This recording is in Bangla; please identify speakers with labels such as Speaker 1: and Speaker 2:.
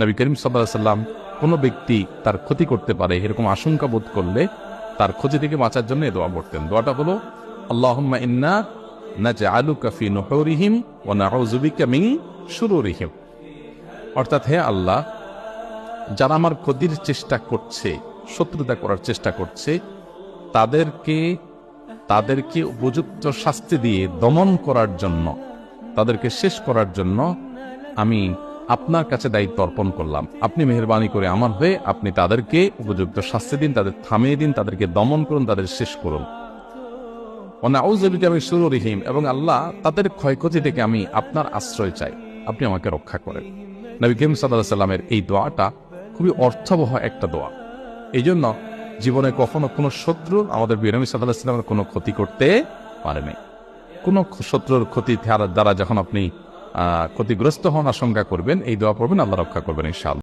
Speaker 1: নবী করিম সাল্লাহ সাল্লাম কোনো ব্যক্তি তার ক্ষতি করতে পারে এরকম আশঙ্কা বোধ করলে তার ক্ষতি থেকে বাঁচার জন্য এ দোয়া পড়তেন। দোয়াটা হলো, আল্লাহুম্মা ইন্না বিকা মিন শুরুরিহিম অর্থাৎ হে আল্লাহ, যারা আমার ক্ষতির চেষ্টা করছে, শত্রুতা করার চেষ্টা করছে, তাদেরকে তাদেরকে উপযুক্ত শাস্তি দিয়ে দমন করার জন্য, তাদেরকে শেষ করার জন্য আমি আপনার কাছে দায়িত্ব অর্পণ করলাম। আপনি মেহরবানি করে আমার হয়ে আপনি তাদেরকে উপযুক্ত শাস্তি দিন, তাদের থামিয়ে দিন, তাদেরকে দমন করুন, তাদের শেষ করুন। আমি শুরু রিহিম এবং আল্লাহ তাদের ক্ষয়ক্ষতি থেকে আমি আপনার আশ্রয় চাই। আপনি আমাকে রক্ষা করেন। নবী করিম সাল্লাহ সাল্লামের এই দোয়াটা খুবই অর্থবহ একটা দোয়া। এই জন্য জীবনে কখনো কোনো শত্রু আমাদের বিরামী সাল্লাহ সাল্লামের কোনো ক্ষতি করতে পারেনি। কোনো শত্রুর ক্ষতি দ্বারা যখন আপনি ক্ষতিগ্রস্ত হন আশঙ্কা করবেন এই দোয়া পড়বেন আল্লাহ রক্ষা করবেন ইনশাআল্লাহ।